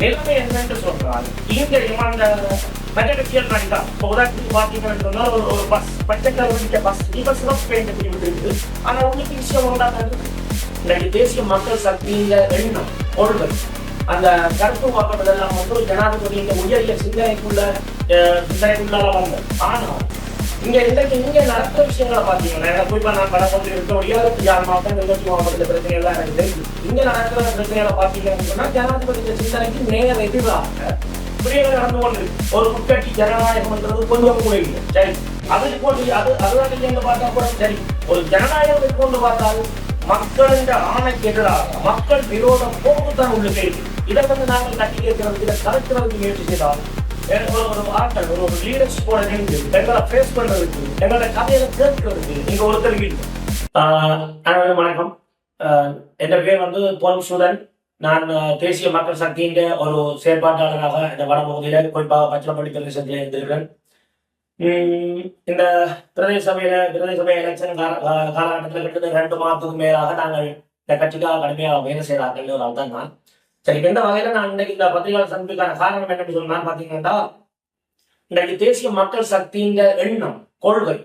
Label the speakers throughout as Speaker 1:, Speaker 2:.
Speaker 1: நிலைமை என்னன்னு சொன்னால் இங்க அந்த மற்ற கட்சிகள் இப்போ உதாரணத்துக்கு பார்த்தீங்கன்னு சொன்னால் ஒரு ஒரு பஸ் பச்சை கலர் பஸ் இப்போ சிவப்பு பெயிண்ட் கட்டி விட்டுருக்குது ஆனால் உங்களுக்கு விஷயம் தேசிய மக்கள் சக்தியின் எண்ணம் கொள்கை அந்த கருத்து வாக்குறதெல்லாம் வந்து ஒரு ஜனாதிபதியின் உயரிய சிந்தனைக்குள்ள அஹ், சிந்தனைக்குள்ளால வந்தது ஆனால் இங்க இன்றைக்கு இங்க நடத்த விஷயங்களை பாத்தீங்கன்னா குறிப்பா நான் வடபகுதியில் இருக்க முடியாது யார் மாவட்டம் நிகழ்ச்சி மாவட்டத்தில் பிரச்சனை எல்லாம் இருக்குது. இங்க நடக்கிற பிரச்சனைகளை பாத்தீங்க அப்படின்னா ஜனாதிபதி சிந்தனைக்கு நேர எதிராக புரியல நடந்து கொண்டு ஒரு உட்கட்சி ஜனநாயகம்ன்றது கொஞ்சம் கூட இல்லை. சரி. அதுக்கு போட்டு அது அதுதான் இல்லைன்னு பார்த்தா கூட சரி. ஒரு ஜனநாயகத்தை கொண்டு பார்த்தால் மக்களின் ஆணைக்கு எதிராக மக்கள் விரோதம் போக்கு தான் உள்ள கேள்வி இதை வந்து நாங்கள் கட்டி கேட்கறதுக்கு இதை கலைக்கிறதுக்கு முயற்சி செய்தால் எனக்கு ஒரு ஒரு ஆட்கள் ஒரு ஒரு லீடர்ஸ் போட நின்று எங்களை ஃபேஸ் பண்றதுக்கு எங்களோட கதையில கேட்கறதுக்கு நீங்க ஒருத்தர் வீடு. அனைவரும் வணக்கம். என் பேர் வந்து போலம் சூதன். நான் தேசிய மக்கள் சக்தியின் ஒரு செயற்பாட்டாளராக இந்த வடபகுதியில குறிப்பாக பச்சளப்பள்ளி பிரதேசத்தில் இருந்திருக்கிறேன். இந்த பிரதேச சபையில பிரதேச சபை எலெக்ஷன் காலகட்டத்தில் கிட்டத்தட்ட ரெண்டு மாதத்துக்கு மேலாக நாங்கள் இந்த கட்சிக்காக கடுமையாக வேலை செய்கிறார்கள் ஒரு ஆள் தான் நான் சரி இப்ப எந்த வகையில நான் இன்னைக்கு இந்த பத்திரிகையாளர் சந்திப்புக்கான காரணம் என்னன்னு சொன்னா பாத்தீங்கன்னா இன்றைக்கு தேசிய மக்கள் சக்திங்கிற எண்ணம் கொள்கை.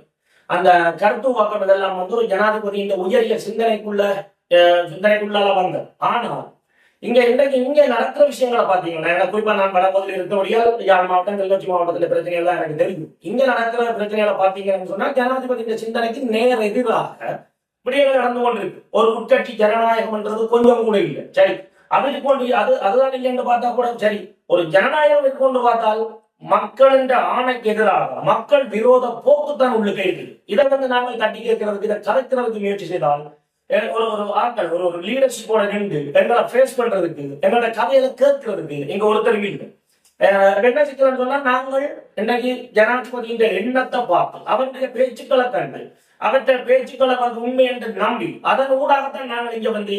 Speaker 1: அந்த கருத்து வாக்கம் இதெல்லாம் வந்து ஒரு ஜனாதிபதியின் உயரிய சிந்தனைக்குள்ள அஹ், சிந்தனைக்குள்ளால வந்தது. ஆனால் இங்க இன்றைக்கு இங்க நடக்கிற விஷயங்களை பாத்தீங்கன்னா குறிப்பா நான் வடபகுதியில் இருக்கக்கூடிய யாழ் மாவட்டம் கிளிநொச்சி மாவட்டத்துல பிரச்சனைகள் தான் எனக்கு தெரியும். இங்க நடக்கிற பிரச்சனைகளை பாத்தீங்கன்னு சொன்னா ஜனாதிபதியின் சிந்தனைக்கு நேர எதிராக இப்படியே நடந்து கொண்டிருக்கு. ஒரு உட்கட்சி ஜனநாயகம்ன்றது கொஞ்சம் கூட இல்லை. சரி அதுக்கு கொண்டு அது அதுதான் இல்லைன்னு பார்த்தா கூட சரி. ஒரு ஜனநாயகம் கொண்டு பார்த்தால் மக்களின் ஆணைக்கு எதிராக மக்கள் விரோத போக்குத்தான் உள்ளுக்கு இருக்குது. இதை வந்து நாங்கள் தட்டி கேட்கறதுக்கு இதை கலைக்கிறதுக்கு முயற்சி செய்தால் ஒரு ஒரு ஆட்கள் ஒரு ஒரு லீடர்ஷிப்போட நின்று எங்களை ஃபேஸ் பண்றதுக்கு எங்களோட கதையில கேட்கறதுக்கு எங்க ஒருத்தர் இல்லை. அஹ் என்ன சிக்கலன்னு சொன்னா நாங்கள் இன்னைக்கு ஜனாதிபதியின் எண்ணத்தை பார்த்து அவருடைய பேச்சுக்களை கண்டு அவற்றை பேச்சுக்களை வந்து உண்மை என்று நம்பி அதன் ஊடாகத்தான் நாங்கள் இங்க வந்து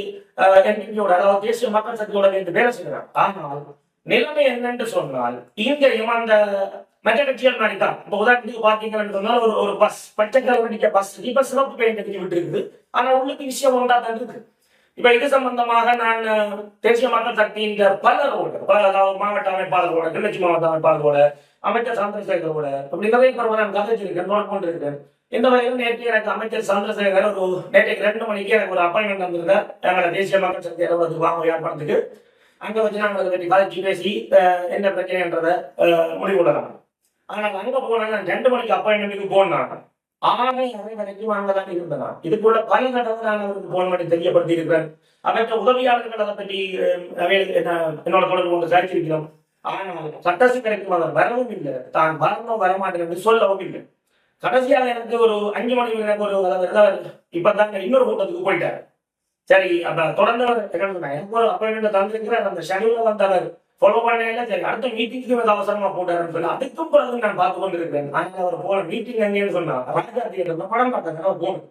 Speaker 1: என்பியோட அதாவது தேசிய மக்கள் சக்தியோட இருந்து வேலை செய்கிறோம். ஆனால் நிலைமை என்னன்னு சொன்னால் இங்கேயும் அந்த மற்ற கட்சிகள் மாதிரி தான் இப்போ உதாரணத்துக்கு பார்த்தீங்கன்னு சொன்னால் ஒரு ஒரு பஸ் பச்சை கலர் அடிக்க பஸ் இப்ப சிவப்பு பெயிண்ட் கட்டி விட்டு இருக்குது ஆனா உள்ளுக்கு விஷயம் ஒன்றா தான் இருக்கு இப்ப இது சம்பந்தமாக நான் தேசிய மக்கள் சக்தியின் பலரோட அதாவது மாவட்ட அமைப்பாளர்களோட கிளர்ச்சி மாவட்ட அமைப்பாளர்களோட அமைச்சர் சந்திரசேகரோட அப்படி நிறைய பேரோட நான் கதைச்சிருக்கேன் நோட் கொண்டிருக்கேன் இந்த வகையில் நேற்று எனக்கு அமைச்சர் சந்திரசேகர் ஒரு நேற்றைக்கு ரெண்டு மணிக்கு எனக்கு ஒரு அப்பாயின்மெண்ட் வந்திருந்தார். எங்களோட தேசிய மக்கள் சக்தி அலுவலகத்துக்கு வாங்க ஏற்படுறதுக்கு அங்க வச்சு நாங்கள் அதை பற்றி கதைச்சு பேசி என்ன பிரச்சனைன்றதை முடிவு முடிவுடலாம் ஆனா அங்க போனா நான் ரெண்டு மணிக்கு அப்பாயின்மெண்ட்டுக்கு போனாங்க ஆனை அரை வரைக்கும் இருந்ததாம் இருந்தனா இதுக்குள்ள பல தடவை நான் அவருக்கு போன் பண்ணி தெரியப்படுத்தி இருக்கிறேன் அவற்றை உதவியாளர்கள் அதை பற்றி என்னோட தொடர்பு கொண்டு சரிச்சிருக்கிறோம் ஆனால் சட்டசி கிடைக்கும் அவர் வரவும் இல்லை. தான் வரணும் வரமாட்டேன் என்று சொல்லவும் இல்லை. கடைசியாக எனக்கு ஒரு அஞ்சு மணி எனக்கு ஒரு அதாவது இப்பதான் இன்னொரு கூட்டத்துக்கு போயிட்டாரு. சரி அப்ப தொடர்ந்து என்ன சொன்னா, எனக்கு ஒரு அப்பாயின்மெண்ட் தந்திருக்கிறார். அந்த ஷெடியூல வந்தவர் ஃபாலோ பண்ணல சரி அடுத்த மீட்டிங்க்கு வந்து அவசரமா போட்டாருன்னு சொல்லி அதுக்கும் பிறகு நான் பார்த்து கொண்டு இருக்கிறேன் அவர் போன மீட்டிங் எங்கேன்னு சொன்னா ராஜா தியேட்டர்ல படம் பார்த்தாங்க போகணும்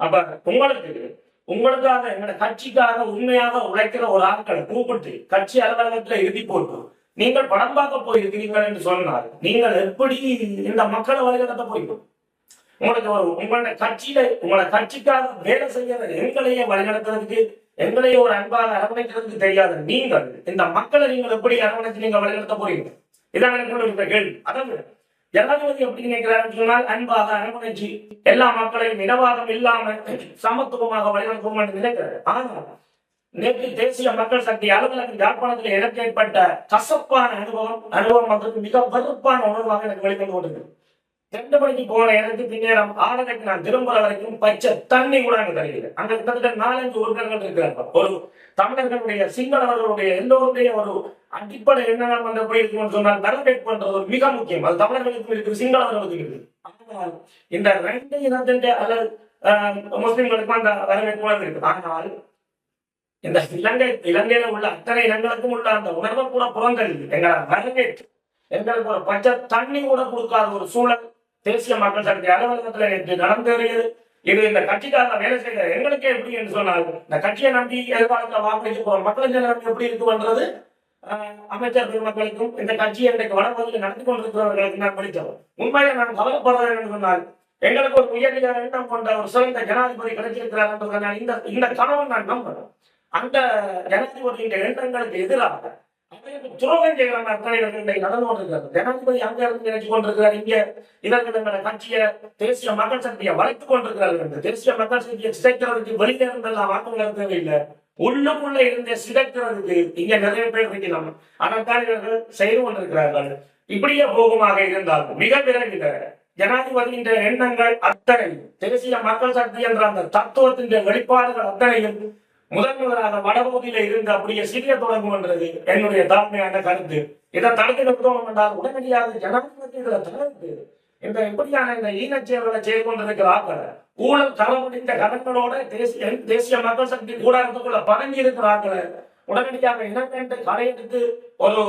Speaker 1: அப்ப உங்களுக்கு உங்களுக்காக எங்களோட கட்சிக்காக உண்மையாக உழைக்கிற ஒரு ஆட்களை கூப்பிட்டு கட்சி அலுவலகத்துல இறுதி போட்டு நீங்கள் படம் பார்க்க போயிருக்கிறீர்கள் என்று சொன்னால் நீங்கள் எப்படி இந்த மக்களை வழிநடத்த போயிடும் உங்களுக்கு ஒரு உங்களோட கட்சியில உங்களோட கட்சிக்காக வேலை செய்யற எங்களையே வழிநடத்துறதுக்கு எங்களை ஒரு அன்பாக அரவணைக்கிறது தெரியாது நீங்கள் இந்த மக்களை நீங்கள் எப்படி அரவணைச்சு நீங்க வழிநடத்த போறீங்க இதான் எனக்கு கேள்வி. அதாவது ஜனாதிபதி எப்படி நினைக்கிறார் சொன்னால் அன்பாக அரவணைச்சு எல்லா மக்களையும் இனவாதம் இல்லாம சமத்துவமாக வழிநடத்துவோம் என்று நினைக்கிறார் ஆனால் நேற்று தேசிய மக்கள் சக்தி அலுவலகம் யாழ்ப்பாணத்தில் எனக்கு ஏற்பட்ட கசப்பான அனுபவம் அனுபவம் அதற்கு மிக வெறுப்பான உணர்வாக எனக்கு வெளிக்கொண்டு கொண்டிருக்கிறது. ரெண்டு மணிக்கு போன எனக்கு பின்னேரம் ஆறரைக்கு நான் திரும்புற வரைக்கும் பச்சை தண்ணி கூட அங்க தருகிறது அங்க கிட்டத்தட்ட நாலஞ்சு உறுப்பினர்கள் இருக்கிறார்கள் ஒரு தமிழர்களுடைய சிங்களவர்களுடைய எல்லோருடைய ஒரு அடிப்படை என்ன வந்து எப்படி இருக்கும்னு சொன்னால் நரவேட் பண்றது மிக முக்கியம். அது தமிழர்களுக்கும் இருக்குது சிங்களவர்களுக்கும் இருக்குது ஆனால் இந்த ரெண்டு இனத்தின் அல்லது ஆஹ், முஸ்லிம்களுக்கும் அந்த வரவேற்பு உணர்வு இருக்குது ஆனால் இந்த இலங்கை இலங்கையில உள்ள அத்தனை இனங்களுக்கும் உள்ள அந்த உணர்வை கூட புறந்தள்ளி எங்களை வரவேற்று எங்களுக்கு ஒரு பச்சை தண்ணி கூட கொடுக்காத ஒரு சூழல் தேசிய மக்கள் சக்தி அலுவலகத்துல நேற்று நடந்தேறியது இது இந்த கட்சிக்காக வேலை செய்கிற எங்களுக்கே எப்படி என்று சொன்னால் இந்த கட்சியை நம்பி எதிர்காலத்தில் வாக்களிக்க போற மக்கள் நிலைமை எப்படி இருக்குன்றது ஆஹ், அமைச்சர் பெருமக்களுக்கும் இந்த கட்சியை இன்றைக்கு வடபகுதியில் நடத்தி கொண்டிருக்கிறவர்களுக்கு நான் படித்தவர். உண்மையில நான் கவலைப்படுறது என்று சொன்னால் எங்களுக்கு ஒரு உயரிய எண்ணம் கொண்ட ஒரு சிறந்த ஜனாதிபதி கிடைச்சிருக்கிறார் என்றதை நான் இந்த இந்த கனவை நான் நம்புறேன் அந்த ஜனாதிபதியின் எண்ணங்களுக்கு எதிராக துரோகம் செய்கிற அத்தனைகள் இன்றைக்கு நடந்து கொண்டிருக்கிறது ஜனாதிபதி அங்க இருந்து நினைச்சு கொண்டிருக்கிறார். இங்க தேசிய மக்கள் சக்தியை வளைத்துக் கொண்டிருக்கிறார்கள் தேசிய மக்கள் சக்தியை சிதைக்கிறதுக்கு இருந்தெல்லாம் வாக்குகள் உள்ளுக்குள்ள இருந்த சிதைக்கிறதுக்கு இங்க நிறைய பேர் இருக்கிறோம் அதைத்தான் இவர்கள் செய்து கொண்டிருக்கிறார்கள். இப்படியே போகுமாக இருந்தால் மிக விரைவில் ஜனாதிபதியின் எண்ணங்கள் அத்தனை தேசிய மக்கள் சக்தி என்ற அந்த தத்துவத்தின் வெளிப்பாடுகள் அத்தனையும் முதன் முதலாக வடபகுதியில இருந்து அப்படியே சிறிய தொடங்கும் என்றது என்னுடைய தாழ்மையான கருத்து. இதை தடுத்து நிறுத்தணும் என்றால் உடனடியாக ஜனாதிபதி இதுல தடுத்து இந்த எப்படியான இந்த ஈனச்செயல்களை செய்து கொண்டிருக்கிற ஆட்கள் ஊழல் தரமுடிந்த கடன்களோட தேசிய தேசிய மக்கள் சக்தி கூடாரத்துக்குள்ள பதங்கி இருக்கிற ஆட்களை உடனடியாக இனக்கண்டு கடையெடுத்து ஒரு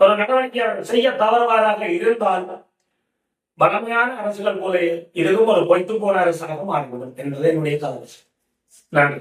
Speaker 1: ஒரு நடவடிக்கை செய்ய தவறுவாராக இருந்தால் வளமையான அரசுகள் போல இதுவும் ஒரு பொய்த்து போன அரசாக மாறிவிடும் என்பது என்னுடைய கருத்து. நன்றி.